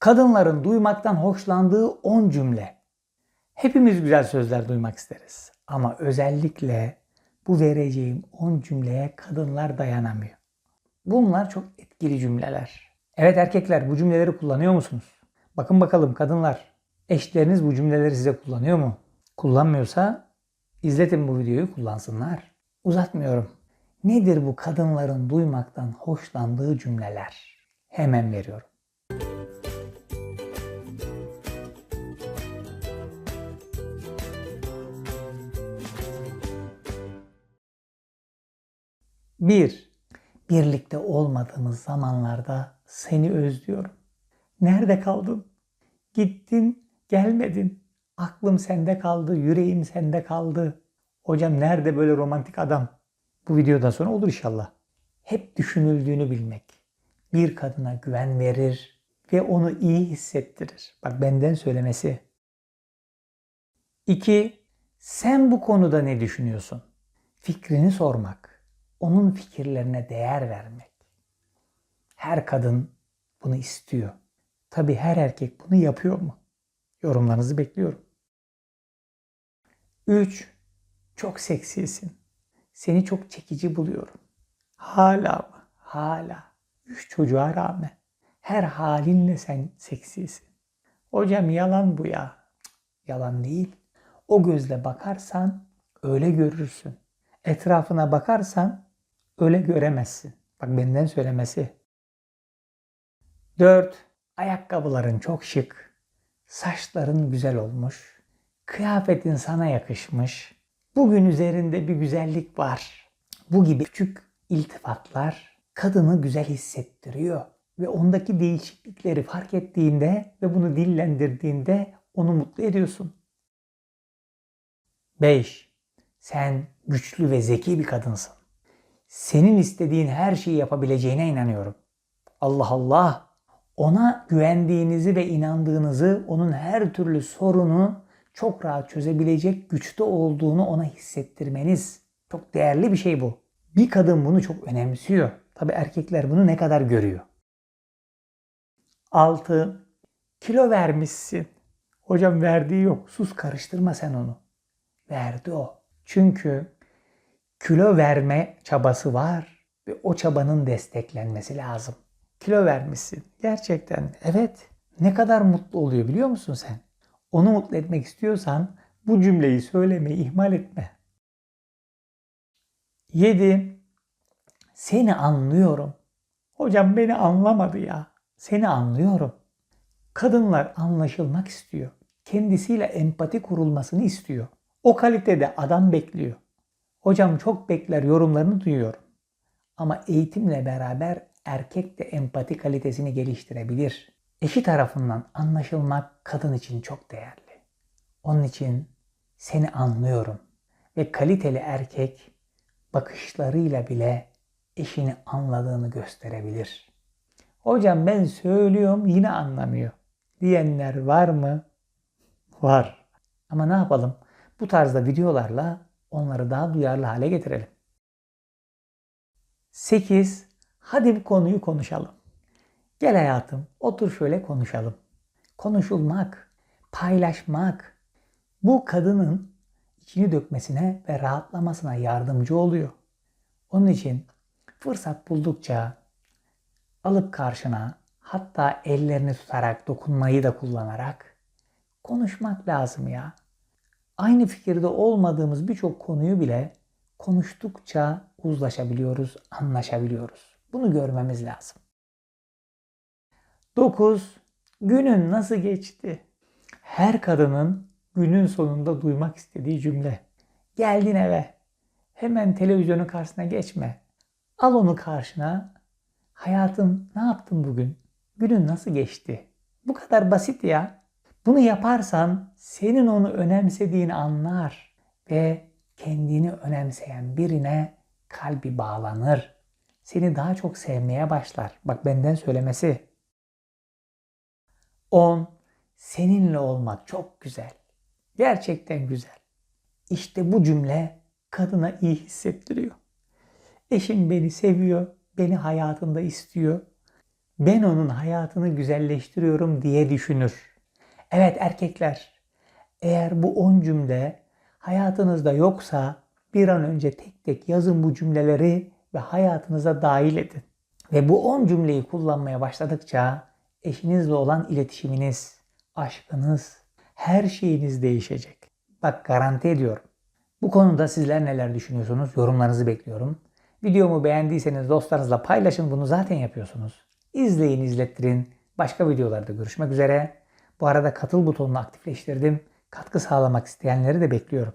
Kadınların duymaktan hoşlandığı 10 cümle. Hepimiz güzel sözler duymak isteriz. Ama özellikle bu vereceğim 10 cümleye kadınlar dayanamıyor. Bunlar çok etkili cümleler. Evet erkekler bu cümleleri kullanıyor musunuz? Bakın bakalım kadınlar. Eşleriniz bu cümleleri size kullanıyor mu? Kullanmıyorsa izletin bu videoyu kullansınlar. Uzatmıyorum. Nedir bu kadınların duymaktan hoşlandığı cümleler? Hemen veriyorum. Bir, birlikte olmadığımız zamanlarda seni özlüyorum. Nerede kaldın? Gittin, gelmedin. Aklım sende kaldı, yüreğim sende kaldı. Hocam nerede böyle romantik adam? Bu videodan sonra olur inşallah. Hep düşünüldüğünü bilmek. Bir kadına güven verir ve onu iyi hissettirir. Bak benden söylemesi. İki, sen bu konuda ne düşünüyorsun? Fikrini sormak. Onun fikirlerine değer vermek. Her kadın bunu istiyor. Tabi her erkek bunu yapıyor mu? Yorumlarınızı bekliyorum. 3. Çok seksisin. Seni çok çekici buluyorum. Hala mı? Hala. Üç çocuğa rağmen. Her halinle sen seksisin. Hocam yalan bu ya. Yalan değil. O gözle bakarsan öyle görürsün. Etrafına bakarsan öyle göremezsin. Bak benden söylemesi. 4. Ayakkabıların çok şık. Saçların güzel olmuş. Kıyafetin sana yakışmış. Bugün üzerinde bir güzellik var. Bu gibi küçük iltifatlar kadını güzel hissettiriyor. Ve ondaki değişiklikleri fark ettiğinde ve bunu dillendirdiğinde onu mutlu ediyorsun. 5. Sen güçlü ve zeki bir kadınsın. Senin istediğin her şeyi yapabileceğine inanıyorum. Allah Allah! Ona güvendiğinizi ve inandığınızı, onun her türlü sorunu çok rahat çözebilecek güçte olduğunu ona hissettirmeniz. Çok değerli bir şey bu. Bir kadın bunu çok önemsiyor. Tabi erkekler bunu ne kadar görüyor. 6. Kilo vermişsin. Hocam verdiği yok. Sus karıştırma sen onu. Verdi o. Çünkü kilo verme çabası var ve o çabanın desteklenmesi lazım. Kilo vermişsin. Gerçekten evet. Ne kadar mutlu oluyor biliyor musun sen? Onu mutlu etmek istiyorsan bu cümleyi söylemeyi ihmal etme. 7. Seni anlıyorum. Hocam beni anlamadı ya. Seni anlıyorum. Kadınlar anlaşılmak istiyor. Kendisiyle empati kurulmasını istiyor. O kalitede adam bekliyor. Hocam çok bekler yorumlarını duyuyorum. Ama eğitimle beraber erkek de empati kalitesini geliştirebilir. Eşi tarafından anlaşılmak kadın için çok değerli. Onun için seni anlıyorum ve kaliteli erkek bakışlarıyla bile eşini anladığını gösterebilir. Hocam ben söylüyorum yine anlamıyor diyenler var mı? Var. Ama ne yapalım? Bu tarzda videolarla onları daha duyarlı hale getirelim. 8. Hadi bu konuyu konuşalım. Gel hayatım, otur şöyle konuşalım. Konuşulmak, paylaşmak bu kadının içini dökmesine ve rahatlamasına yardımcı oluyor. Onun için fırsat buldukça alıp karşına hatta ellerini tutarak dokunmayı da kullanarak konuşmak lazım ya. Aynı fikirde olmadığımız birçok konuyu bile konuştukça uzlaşabiliyoruz, anlaşabiliyoruz. Bunu görmemiz lazım. 9. Günün nasıl geçti? Her kadının günün sonunda duymak istediği cümle. Geldin eve. Hemen televizyonun karşısına geçme. Al onu karşına. Hayatım ne yaptın bugün? Günün nasıl geçti? Bu kadar basit ya. Bunu yaparsan senin onu önemsediğini anlar ve kendini önemseyen birine kalbi bağlanır. Seni daha çok sevmeye başlar. Bak benden söylemesi. 10. Seninle olmak çok güzel. Gerçekten güzel. İşte bu cümle kadına iyi hissettiriyor. Eşim beni seviyor, beni hayatında istiyor. Ben onun hayatını güzelleştiriyorum diye düşünür. Evet erkekler, eğer bu 10 cümle hayatınızda yoksa bir an önce tek tek yazın bu cümleleri ve hayatınıza dahil edin. Ve bu 10 cümleyi kullanmaya başladıkça eşinizle olan iletişiminiz, aşkınız, her şeyiniz değişecek. Bak garanti ediyorum. Bu konuda sizler neler düşünüyorsunuz? Yorumlarınızı bekliyorum. Videomu beğendiyseniz dostlarınızla paylaşın. Bunu zaten yapıyorsunuz. İzleyin, izlettirin. Başka videolarda görüşmek üzere. Bu arada katıl butonunu aktifleştirdim. Katkı sağlamak isteyenleri de bekliyorum.